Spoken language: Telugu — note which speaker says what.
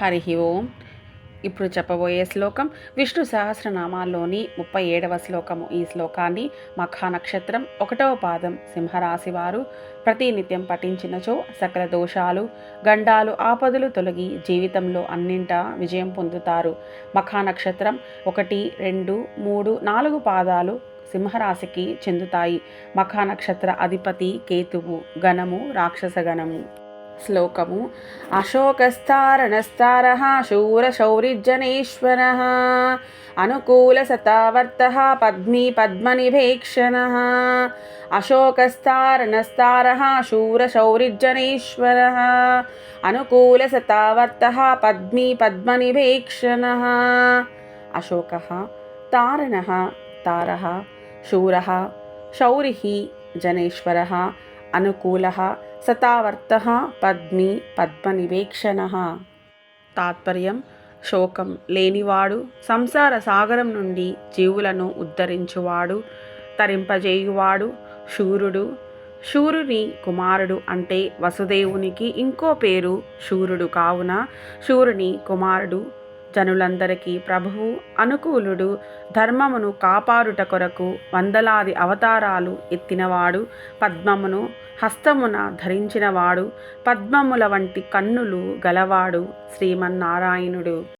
Speaker 1: హరి ఓం. ఇప్పుడు చెప్పబోయే శ్లోకం విష్ణు సహస్రనామాల్లోని ముప్పై ఏడవ శ్లోకము. ఈ శ్లోకాన్ని మఖా నక్షత్రం ఒకటవ పాదం సింహరాశి వారు ప్రతినిత్యం పఠించినచో సకల దోషాలు గండాలు ఆపదలు తొలగి జీవితంలో అన్నింట విజయం పొందుతారు. మఖా నక్షత్రం ఒకటి రెండు మూడు నాలుగు పాదాలు సింహరాశికి చెందుతాయి. మఖా నక్షత్ర అధిపతి కేతువు గణము రాక్షస గణము శ్లోకము అశోకస్తారణస్తార శూరశౌరిజనేశ్వర అనుకూలసతావర్త పద్మీ పద్మనిభేక్షణ అశోకస్తారణస్తార శూరశౌరిజనేశ్వర అనుకూలసతావర్త పద్మీ పద్మనిభేక్షణ అశోక తారణ తార శూర శౌరి జనేశ్వర అనుకూల సతావర్త పద్మి పద్మనివేక్షణ తాత్పర్యం శోకం లేనివాడు సంసార సాగరం నుండి జీవులను ఉద్ధరించువాడు తరింపజేయువాడు శూరుడు శూరుని కుమారుడు అంటే వసుదేవునికి ఇంకో పేరు శూరుడు కావున శూరుని కుమారుడు జనులందరికీ ప్రభువు అనుకూలుడు. ధర్మమును కాపాడుట కొరకు వందలాది అవతారాలు ఎత్తినవాడు. పద్మమును హస్తమున ధరించినవాడు. పద్మముల వంటి కన్నులు గలవాడు శ్రీమన్నారాయణుడు.